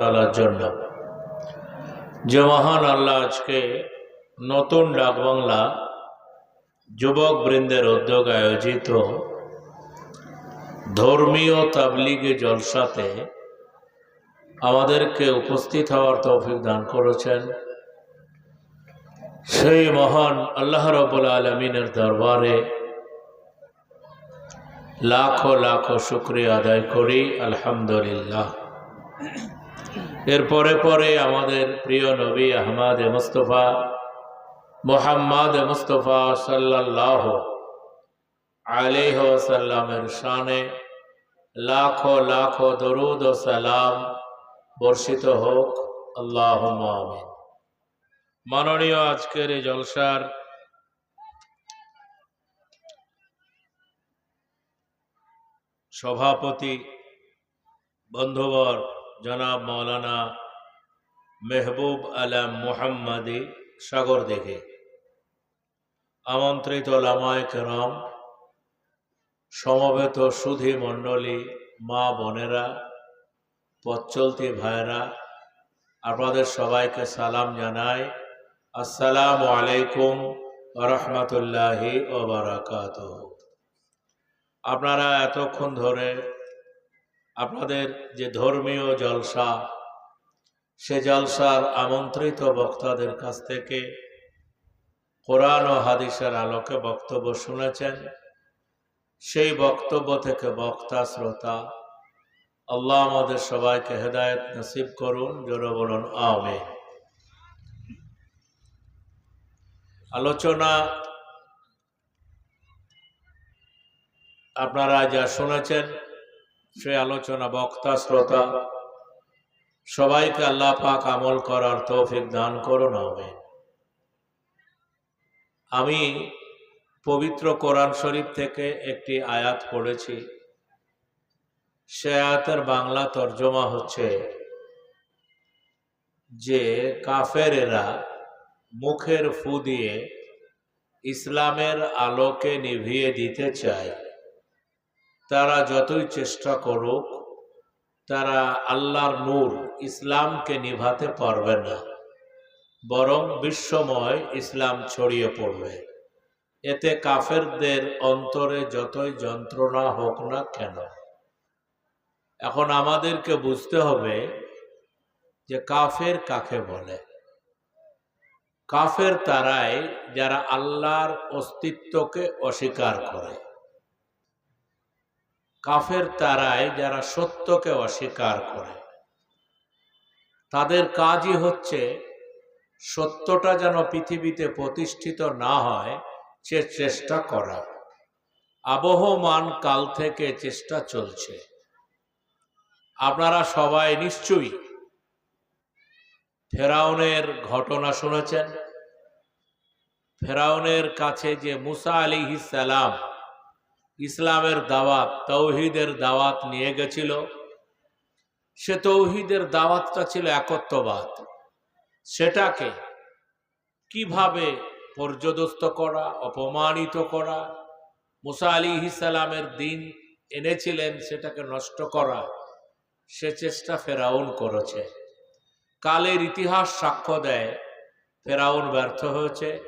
তালার জন্য। যে মহান আল্লাহ আজকে নতুন ডাকবাংলা যুবক বৃন্দের উদ্যোগ আয়োজিত ধর্মীয় তাবলিগে জলসাতে আমাদেরকে উপস্থিত হওয়ার তৌফিক দান করেছেন। সেই মহান আল্লাহ রবুল আলমিনের দরবারে লাখো লাখো শুক্রিয়া আদায় করি, আলহামদুলিল্লাহ। এরপরে পরে আমাদের প্রিয় নবী আহমদ মুস্তফা, মোহাম্মদ মুস্তফা সাল্লাহ আলিহ সাল্লামের শানে লাখো লাখো দরুদ ও সালাম বর্ষিত হোক। আল্লাহ মাননীয় আজকের এই জলসার সভাপতি বন্ধুবর জনাব মৌলানা মেহবুব আলম মোহাম্মদী সাগর দেখে। আমন্ত্রিত লামায় কেরাম, সমবেত সুধী মণ্ডলী, মা বোনেরা পথচলতি ভাইরা আপনাদের সবাইকে সালাম জানাই। আসসালামু আলাইকুম রহমতুল্লাহি ওবরাকাত আপনারা এতক্ষণ ধরে আপনাদের যে ধর্মীয় জলসা, সে জলসার আমন্ত্রিত বক্তাদের কাছ থেকে কোরআন ও হাদিসের আলোকে বক্তব্য শুনেছেন। সেই বক্তব্য থেকে বক্তা, শ্রোতা, আল্লাহ আমাদের সবাইকে হেদায়ত নসিব করুন, জোরে বলুন আমে আলোচনা আপনারা যা শুনেছেন সে আলোচনা বক্তা, শ্রোতা, সবাইকে আল্লাহ পাক আমল করার তৌফিক দান করুন হবে আমি পবিত্র কোরআন শরীফ থেকে একটি আয়াত পড়েছি। সে আয়াতের বাংলা তর্জমা হচ্ছে যে কাফেরেরা মুখের ফু দিয়ে ইসলামের আলোকে নিভিয়ে দিতে চায়। তারা যতই চেষ্টা করুক, তারা আল্লাহর নূর ইসলামকে নিভাতে পারবে না, বরং বিশ্বময় ইসলাম ছড়িয়ে পড়বে। এতে কাফেরদের অন্তরে যতই যন্ত্রণা হোক না কেন, এখন আমাদেরকে বুঝতে হবে যে কাফের কাকে বলে। কাফের তারাই যারা আল্লাহর অস্তিত্বকে অস্বীকার করে। কাফের তারায় যারা সত্যকে অস্বীকার করে। তাদের কাজই হচ্ছে সত্যটা যেন পৃথিবীতে প্রতিষ্ঠিত না হয়, সে চেষ্টা করা। আবহমান কাল থেকে চেষ্টা চলছে। আপনারা সবাই নিশ্চয়ই ফেরাউনের ঘটনা শুনেছেন। ফেরাউনের কাছে যে মুসা আলী সালাম ইসলামের দাওয়াত, তৌহিদের দাওয়াত নিয়ে গেছিল। সে তৌহিদের দাওয়াতটা ছিল একত্ববাদ। সেটাকে কীভাবে পর্যদস্ত করা, অপমানিত করা, মুসা আলী ইসালামের দিন এনেছিলেন, সেটাকে নষ্ট করা, সে চেষ্টা ফেরাউন করেছে। কালের ইতিহাস সাক্ষ্য দেয়, ফেরাউন ব্যর্থ হয়েছে।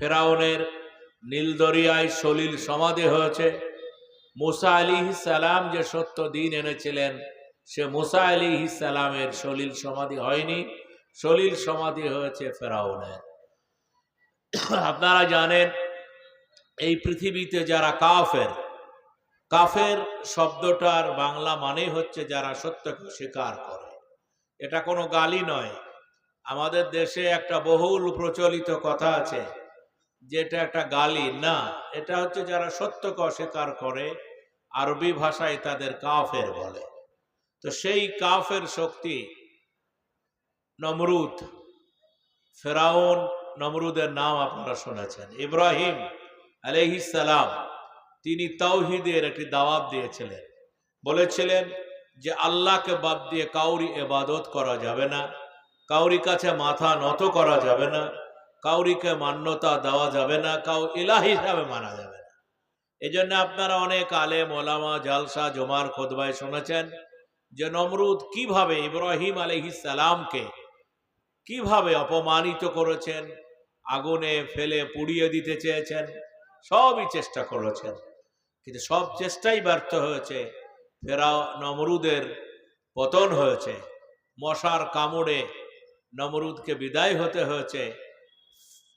ফেরাউনের নীলদরিয়ায় সলিল সমাধি হয়েছে। মুসা আলী সালাম যে সত্য দিন এনেছিলেন, সে মুসা আলী সালামের সলিল সমাধি হয়নি। সলিল সমাধি হয়েছে ফেরাউনের। আপনারা জানেন, এই পৃথিবীতে যারা কাফের কাফের শব্দটার বাংলা মানেই হচ্ছে যারা সত্যকে স্বীকার করে। এটা কোনো গালি নয়। আমাদের দেশে একটা বহুল প্রচলিত কথা আছে যেটা একটা গালি, না, এটা হচ্ছে যারা সত্যকে অস্বীকার করে, আরবি ভাষায় তাদের কাফের বলে। তো সেই কাফের শক্তি নমরুদ, ফেরাউন নমরুদের নাম আপনারা শুনেছেন। ইব্রাহিম সালাম, তিনি তাওহিদের একটি দাওয়াত দিয়েছিলেন। বলেছিলেন যে আল্লাহকে বাদ দিয়ে কাউরি এবাদত করা যাবে না কাউরি কাছে মাথা নত করা যাবে না কাউরিকে মান্যতা দেওয়া যাবে না, কাউ ইলাহ হিসাবে মানা যাবে না। এই জন্য আপনারা অনেক আলেম, ওলামা, জালসা, জমার খোদবায় শুনেছেন যে নমরুদ কীভাবে ইব্রাহিম সালামকে কীভাবে অপমানিত করেছেন, আগুনে ফেলে পুড়িয়ে দিতে চেয়েছেন, সবই চেষ্টা করেছেন। কিন্তু সব চেষ্টাই ব্যর্থ হয়েছে। ফেরাও নমরুদের পতন হয়েছে। মশার কামড়ে নমরুদকে বিদায় হতে হয়েছে।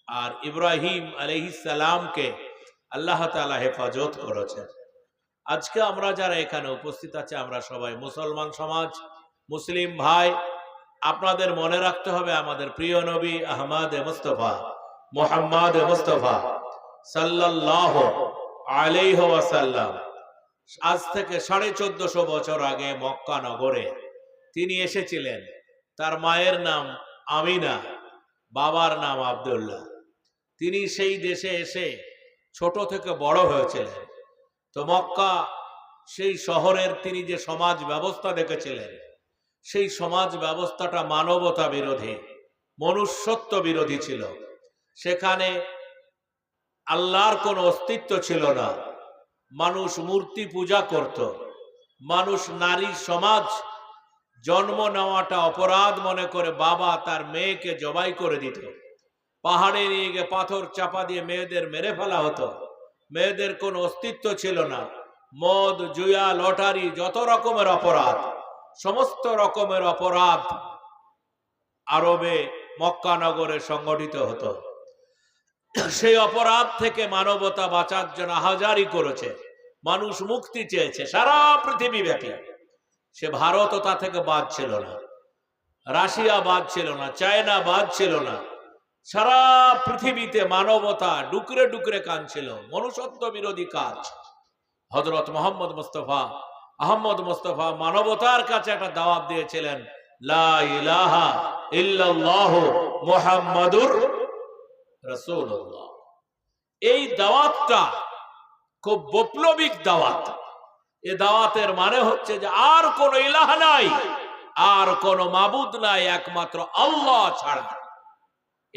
আর ইব্রাহিম সালামকে আল্লাহ তালা হেফাজত করেছেন। আজকে আমরা যারা এখানে উপস্থিত আছে, আমরা সবাই মুসলমান সমাজ, মুসলিম ভাই, আপনাদের মনে রাখতে হবে আমাদের প্রিয় নবী আহমদ মুস্তফা, মোহাম্মদ মুস্তফা সাল্লাহ আলাইহ ওয়াসাল্লাম। আজ থেকে সাড়ে চোদ্দশো বছর আগে মক্কা নগরে তিনি এসেছিলেন। তার মায়ের নাম আমিনা, বাবার নাম আবদুল্লাহ। তিনি সেই দেশে এসে ছোট থেকে বড় হয়েছিলেন। তো মক্কা, সেই শহরের তিনি যে সমাজ ব্যবস্থা দেখেছিলেন, সেই সমাজ ব্যবস্থাটা মানবতা বিরোধী, মনুষ্যত্ব বিরোধী ছিল। সেখানে আল্লাহর কোনো অস্তিত্ব ছিল না। মানুষ মূর্তি পূজা করত। মানুষ নারী সমাজ জন্ম নেওয়াটা অপরাধ মনে করে বাবা তার মেয়েকে জবাই করে দিত। পাহাড়ে নিয়ে গিয়ে পাথর চাপা দিয়ে মেয়েদের মেরে ফেলা হতো। মেয়েদের কোনো অস্তিত্ব ছিল না। মদ, জুয়া, লটারি, যত রকমের অপরাধ, সমস্ত রকমের অপরাধ আরবে মক্কানগরে সংগঠিত হতো। সেই অপরাধ থেকে মানবতা বাঁচার জন্য হাজারি করেছে। মানুষ মুক্তি চেয়েছে সারা পৃথিবী ব্যাপী। সে ভারতও তা থেকে বাদ ছিল না। রাশিয়া বাদ ছিল না, চায়না বাদ ছিল না। সারা পৃথিবীতে মানবতা ডুকরে ডুকরে কাঁদছিল। মনুষ্যত্ব বিরোধী কাজ। হজরত মোহাম্মদ মুস্তফা আহমদ মুস্তফা মানবতার কাছে একটা দাওয়াত দিয়েছিলেন এই দাওয়াতটা খুব বৈপ্লবিক দাওয়াত। এ দাওয়াতের মানে হচ্ছে যে আর কোন ইলাহ নাই, আর কোন মাবুদ নাই, একমাত্র আল্লাহ ছাড়া।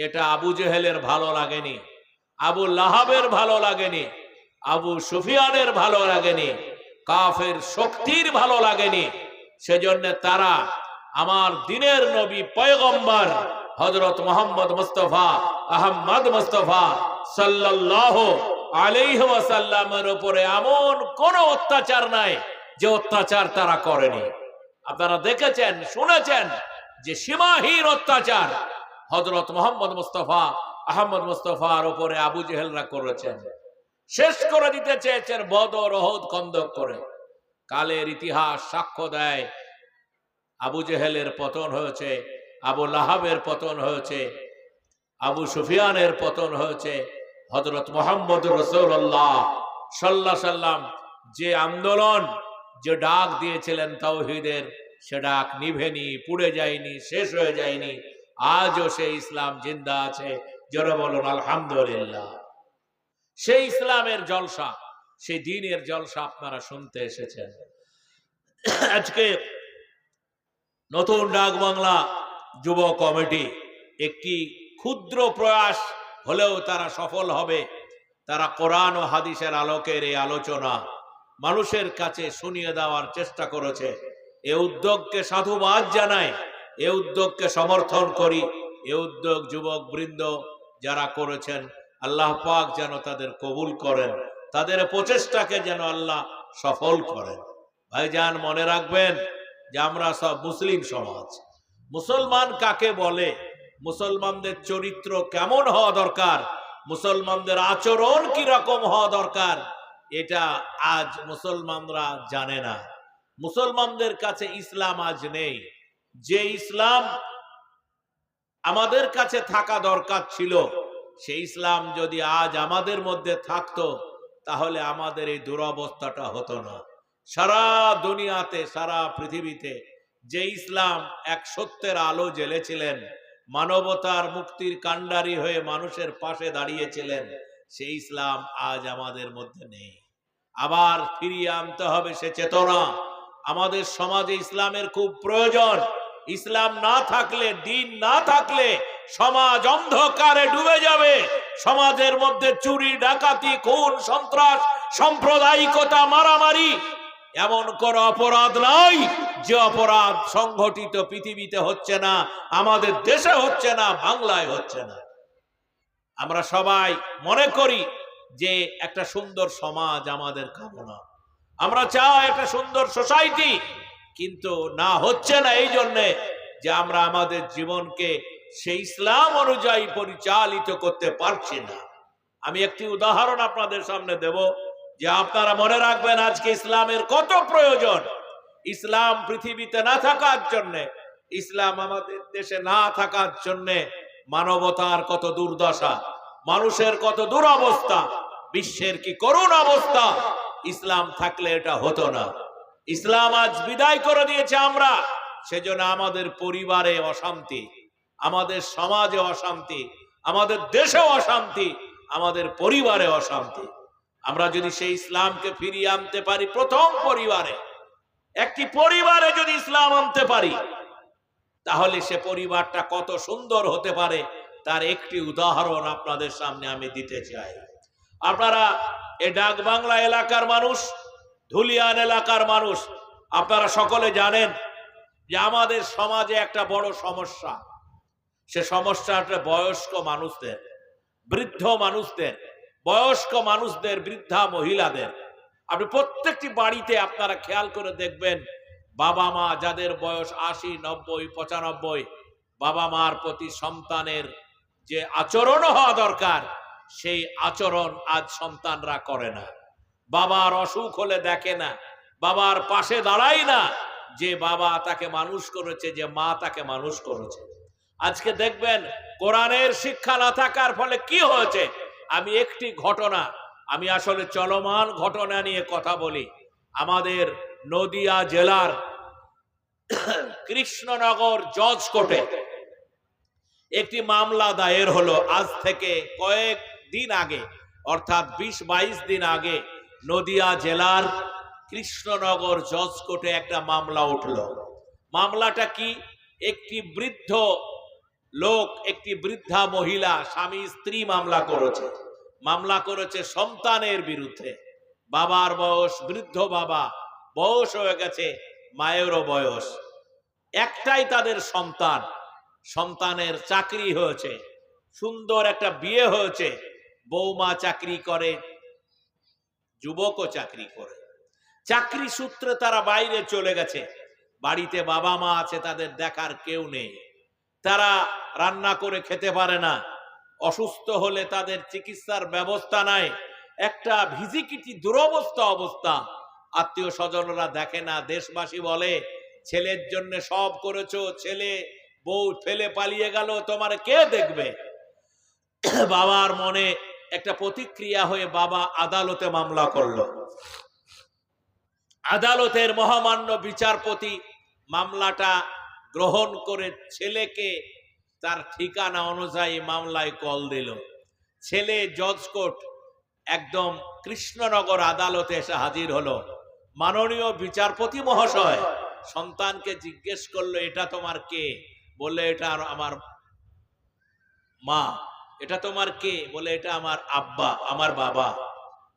এটা আবু জেহেলের ভালো লাগেনি, আবু লাহাবের ভালো লাগেনি, আবু সুফিয়ানের ভালো লাগেনি, কাফের শক্তির ভালো লাগেনি। সেজন্য তারা আমার দিনের নবী পয়গম্বর হজরত মোহাম্মদ মুস্তফা আহম্মদ মুস্তফা সাল্লাহ আলাইহি ওয়াসাল্লামের উপরে এমন কোন অত্যাচার নাই যে অত্যাচার তারা করেনি। আপনারা দেখেছেন, শুনেছেন যে সীমাহীন অত্যাচার হজরত মোহাম্মদ মুস্তফা, আহমদ মুস্তফার ওপরে আবু জেহেলরা করেছেন। শেষ করে দিতে চেয়েছেন বদর, ওহদ কন্দক করে। কালের ইতিহাস সাক্ষ্য দেয়, আবু জেহেলের পতন হয়েছে, আবু লাহাবের পতন হয়েছে, আবু সুফিয়ানের পতন হয়েছে। হজরত মোহাম্মদ রসৌল্লাহ সাল্লাহ সাল্লাম যে আন্দোলন, যে ডাক দিয়েছিলেন তাওহিদের, সে ডাক নিভেনি, পুড়ে যায়নি, শেষ হয়ে যায়নি। আজও সেই ইসলাম জিন্দা আছে। জোরে বলুন, আলহামদুলিল্লাহ। সেই ইসলামের জলসা, সেই দিনের জলসা আপনারা শুনতে এসেছেন। আজকে নতুন ডাক বাংলা যুব কমিটি একটি ক্ষুদ্র প্রয়াস হলেও তারা সফল হবে। তারা কোরআন ও হাদিসের আলোকের এই আলোচনা মানুষের কাছে শুনিয়ে দেওয়ার চেষ্টা করেছে। এ উদ্যোগকে সাধুবাদ জানায় এ উদ্যোগকে সমর্থন করি। এ উদ্যোগ যুবক বৃন্দ যারা করেছেন, আল্লাহ পাক যেন তাদের কবুল করেন, তাদের প্রচেষ্টাকে যেন আল্লাহ সফল করেন। ভাইজান, মনে রাখবেন যে আমরা সব মুসলিম সমাজ। মুসলমান কাকে বলে? মুসলমানদের চরিত্র কেমন হওয়া দরকার? মুসলমানদের আচরণ কি রকম হওয়া দরকার? এটা আজ মুসলমানরা জানে না। মুসলমানদের কাছে ইসলাম আজ নেই। যে ইসলাম আমাদের কাছে থাকা দরকার ছিল, সেই ইসলাম যদি আজ আমাদের মধ্যে থাকতো, তাহলে আমাদের এই দুরবস্থাটা হতো না। সারা দুনিয়াতে, সারা পৃথিবীতে যে ইসলাম এক সত্যের আলো জ্বেলেছিলেন, মানবতার মুক্তির কাণ্ডারি হয়ে মানুষের পাশে দাঁড়িয়েছিলেন, সেই ইসলাম আজ আমাদের মধ্যে নেই। আবার ফিরিয়ে আনতে হবে সে চেতনা। আমাদের সমাজে ইসলামের খুব প্রয়োজন। ইসলাম না থাকলে, দিন না থাকলে সমাজ অন্ধকারে ডুবে যাবে। সমাজের মধ্যে চুরি, ডাকাতি, খুন, সন্ত্রাস, সাম্প্রদায়িকতা, মারামারি, এমন কোন অপরাধ নাই যে অপরাধ সংঘটিত পৃথিবীতে হচ্ছে না, আমাদের দেশে হচ্ছে না, বাংলায় হচ্ছে না। আমরা সবাই মনে করি যে একটা সুন্দর সমাজ আমাদের কামনা। আমরা চাই একটা সুন্দর সোসাইটি কিন্তু না হচ্ছে না এই জন্যে যে আমরা আমাদের জীবনকে সেই ইসলাম অনুযায়ী পরিচালিত করতে পারছি না। আমি একটি উদাহরণ আপনাদের সামনে দেব যে আপনারা মনে রাখবেন আজকে ইসলামের কত প্রয়োজন। ইসলাম পৃথিবীতে না থাকার জন্যে, ইসলাম আমাদের দেশে না থাকার জন্যে মানবতার কত দুর্দশা, মানুষের কত দুরবস্থা, বিশ্বের কি করুণ অবস্থা, ইসলাম থাকলে এটা হতো না। ইসলাম আজ বিদায় করে দিয়েছে আমরা। সেজন্য আমাদের পরিবারে অশান্তি, আমাদের সমাজে অশান্তি, আমাদের দেশে অশান্তি, আমাদের পরিবারে অশান্তি। আমরা যদি সেই ইসলামকে ফিরিয়ে আনতে পারি প্রথম পরিবারে, একটি পরিবারে যদি ইসলাম আনতে পারি, তাহলে সে পরিবারটা কত সুন্দর হতে পারে, তার একটি উদাহরণ আপনাদের সামনে আমি দিতে চাই। আপনারা এ ডাক বাংলা এলাকার মানুষ ধুলিয়ান এলাকার মানুষ, আপনারা সকলে জানেন যে আমাদের সমাজে একটা বড় সমস্যা। সে সমস্যাটা বয়স্ক মানুষদের, বৃদ্ধ মানুষদের, বয়স্ক মানুষদের, বৃদ্ধা মহিলাদের। আপনি প্রত্যেকটি বাড়িতে আপনারা খেয়াল করে দেখবেন, বাবা মা যাদের বয়স আশি, নব্বই, পঁচানব্বই, বাবা মার প্রতি সন্তানের যে আচরণ হওয়া দরকার, সেই আচরণ আজ সন্তানরা করে না। বাবার অসুখ হলে দেখে না, বাবার পাশে দাঁড়ায় না, যে বাবা তাকে মানুষ করেছে, যে মা তাকে মানুষ করেছে। আজকে দেখবেন কোরআনের শিক্ষা না থাকার ফলে কি হয়েছে? আমি একটি ঘটনা, আমি আসলে চলমান ঘটনা নিয়ে কথা বলি। আমাদের নদিয়া জেলার কৃষ্ণনগর জজ কোর্টে একটি মামলা দায়ের হলো আজ থেকে কয়েক দিন আগে, অর্থাৎ বিশ বাইশ দিন আগে। নদিয়া জেলার কৃষ্ণনগর জজ একটা মামলা উঠল। মামলাটা কি? একটি বৃদ্ধ লোক, একটি বৃদ্ধা মহিলা, স্বামী, স্ত্রী মামলা করেছে। মামলা করেছে সন্তানের বিরুদ্ধে। বাবার বয়স, বৃদ্ধ বাবা, বয়স হয়ে গেছে, মায়েরও বয়স। একটাই তাদের সন্তান। সন্তানের চাকরি হয়েছে। সুন্দর একটা বিয়ে হয়েছে। বৌমা চাকরি করে যুবকও চাকরি করে। চাকরি সূত্রে তারা বাইরে চলে গেছে। বাড়িতে বাবা মা আছে, তাদের দেখার কেউ নেই। তারা রান্না করে খেতে পারে না। অসুস্থ হলে তাদের চিকিৎসার ব্যবস্থা নাই। একটা ভিজিকিটি দুরবস্থা অবস্থা। আত্মীয় স্বজনরা দেখে না, দেশবাসী বলে, ছেলের জন্য সব করেছ, ছেলে বউ ফেলে পালিয়ে গেল, তোমার কে দেখবে? বাবার মনে একটা প্রতিক্রিয়া হয়ে বাবা আদালতে মামলা করল। আদালতের মহামান্য বিচারপতি মামলাটা গ্রহণ করে ছেলেকে তার ঠিকানা অনুযায়ী মামলায় কল দিল। ছেলে জজ একদম কৃষ্ণনগর আদালতে এসে হাজির হলো। মাননীয় বিচারপতি মহাশয় সন্তানকে জিজ্ঞেস করল, এটা তোমার কে? বললে, এটা আমার মা। এটা তোমার কে? বলে, এটা আমার আব্বা, আমার বাবা।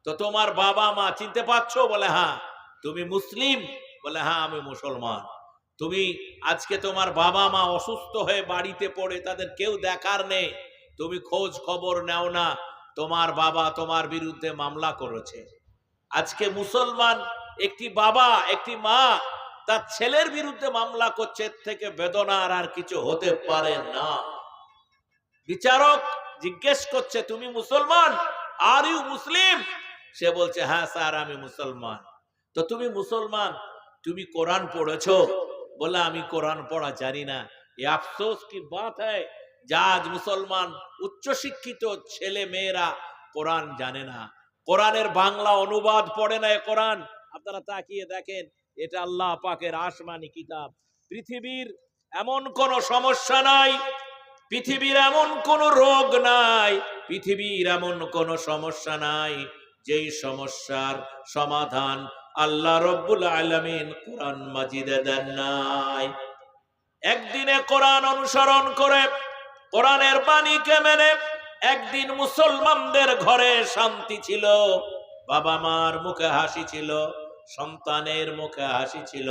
তো তোমার বাবা মা চিনতে পারছ? বলে হ্যাঁ। তুমি মুসলিম? বলে হ্যাঁ আমি মুসলমান। তুমি আজকে তোমার বাবা মা অসুস্থ হয়ে বাড়িতে পড়ে, তাদের কেউ দেখার নেই। তুমি খোঁজ খবর নেও না। তোমার বাবা তোমার বিরুদ্ধে মামলা করেছে। আজকে মুসলমান একটি বাবা, একটি মা, তার ছেলের বিরুদ্ধে মামলা করছে থেকে বেদনার আর কিছু হতে পারে না। বিচারক জিজ্ঞেস করছে, তুমি মুসলমান? আর ইউ মুসলিম সে বলছে হ্যাঁ স্যার, আমি মুসলমান। তো তুমি মুসলমান? তুমি কোরআন পড়েছ? বলে, আমি কোরআন পড়া জানি না। এ আফসোস কি বাত হয়? যা আজ মুসলমান উচ্চশিক্ষিত ছেলে মেয়েরা কোরআন জানে না। কোরআনের বাংলা অনুবাদ পড়ে না কোরআন? আপনারা তাকিয়ে দেখেন, এটা আল্লাহ পাকের আসমানি কিতাব। পৃথিবীর এমন কোন সমস্যা নাই পৃথিবীর এমন কোন রোগ নাই, পৃথিবীর এমন কোন সমস্যা নাই, যেই সমস্যার সমাধান আল্লাহ রব্বুল আলমিন কোরআন মাজিদে দেন নাই। একদিনে কোরআন অনুসরণ করে, কোরআনের বাণীকে মেনে একদিন মুসলমানদের ঘরে শান্তি ছিল, বাবা মার মুখে হাসি ছিল, সন্তানের মুখে হাসি ছিল,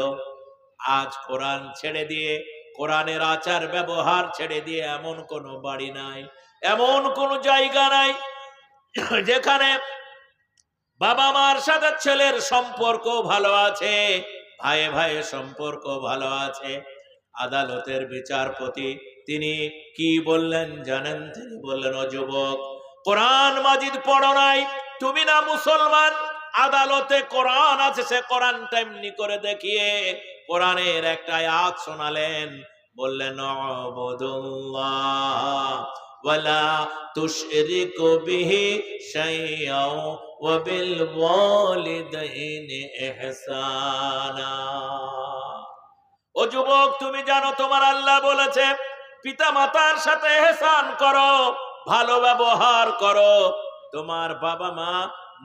আজ কোরআন ছেড়ে দিয়ে কোরআনের আচার ব্যবহার ছেড়ে দিয়ে এমন কোনো বাড়ি নাই, এমন কোনো জায়গা নাই যেখানে বাবা মার সাথে ছেলের সম্পর্ক ভালো আছে ভাইয়ে ভাইয়ে সম্পর্ক ভালো আছে। আদালতের বিচারপতি তিনি কি বললেন জানেন? তিনি বললেন, ও যুবক, কোরআন মাজিদ পড়ো নাই, তুমি না মুসলমান? আদালতে কোরআন আছে, সে কোরআনটা এমনি করে দেখিয়ে কোরআনের একটা আয়াত শোনালেন, বললেন অবদুল্লাহ ওয়ালা তুশরিকু বিহি শাইআও ওয়া বিল ওয়ালিদাইনি ইহসানা। ও যুবক, তুমি জানো, তোমার আল্লাহ বলেছে পিতা মাতার সাথে এহসান করো, ভালো ব্যবহার করো। তোমার বাবা মা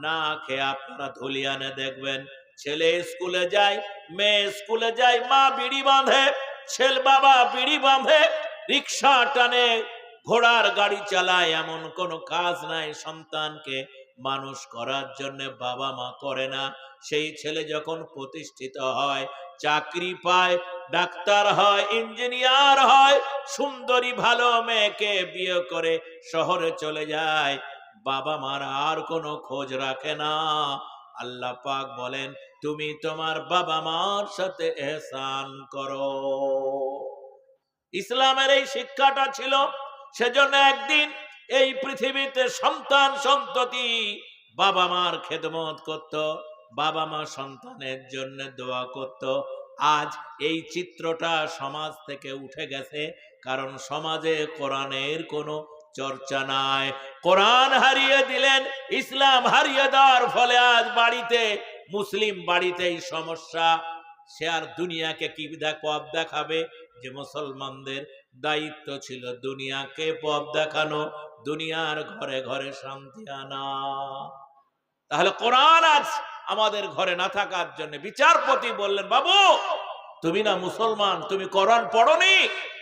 না খেয়ে আপনারা ধুলিয়ানে দেখবেন। ছেলে স্কুলে যায়, মেয়ে স্কুলে যায়, মা বিড়ি বাঁধে, ছেলে বাবা বিড়ি বাঁধে, রিক্সা টানে, ঘোড়ার গাড়ি চালায়, এমন কোনো কাজ নাই সন্তানকে মানুষ করার জন্য বাবা মা করে না। সেই ছেলে যখন প্রতিষ্ঠিত হয়, চাকরি পায়, ডাক্তার হয়, ইঞ্জিনিয়ার হয়, সুন্দরী ভালো মেয়েকে বিয়ে করে শহরে চলে যায়, বাবা মার আর কোনো খোঁজ রাখে না। আল্লাহ পাক বলেন, তুমি তোমার বাবা মার সাথে এহসান করো। ইসলামের এই শিক্ষাটা ছিল, সেজন্য একদিন এই পৃথিবীতে সন্তান সন্ততি বাবা মার খেদমত করত, বাবা মা সন্তানের জন্য দোয়া করত। আজ এই চিত্রটা সমাজ থেকে উঠে গেছে, কারণ সমাজে কোরআনের কোনো চর্চা নাই। কোরআন হারিয়ে দিলেন, ইসলাম হারিয়ে দেওয়ার ফলে আজ বাড়িতে, মুসলিম বাড়িতেই সমস্যা। সে আর দুনিয়াকে কি পথ দেখাবে? যে মুসলমানদের দায়িত্ব ছিল দুনিয়াকে পথ দেখানো, দুনিয়ার ঘরে ঘরে শান্তি আনা। তাহলে কোরআন আজ আমাদের ঘরে না থাকার জন্য বিচারপতি বললেন, বাবু, তুমি না মুসলমান, তুমি কোরআন পড়নি?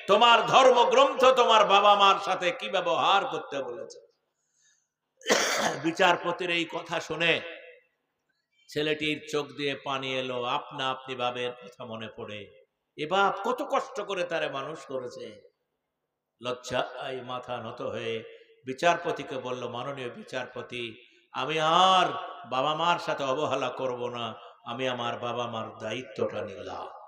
তোমার ধর্মগ্রন্থ তোমার বাবা মার সাথে কি ব্যবহার করতে বলেছে? বিচারপতির এই কথা শুনে ছেলেটির চোখ দিয়ে পানি এলো, আপনা আপনি বাবের কথা মনে পড়ে। এ বাপ কত কষ্ট করে তারে মানুষ করেছে। লজ্জা এই মাথা নত হয়ে বিচারপতিকে বলল, মাননীয় বিচারপতি, আমি আর বাবা মার সাথে অবহেলা করব না, আমি আমার বাবা মার দায়িত্বটা নিলাম।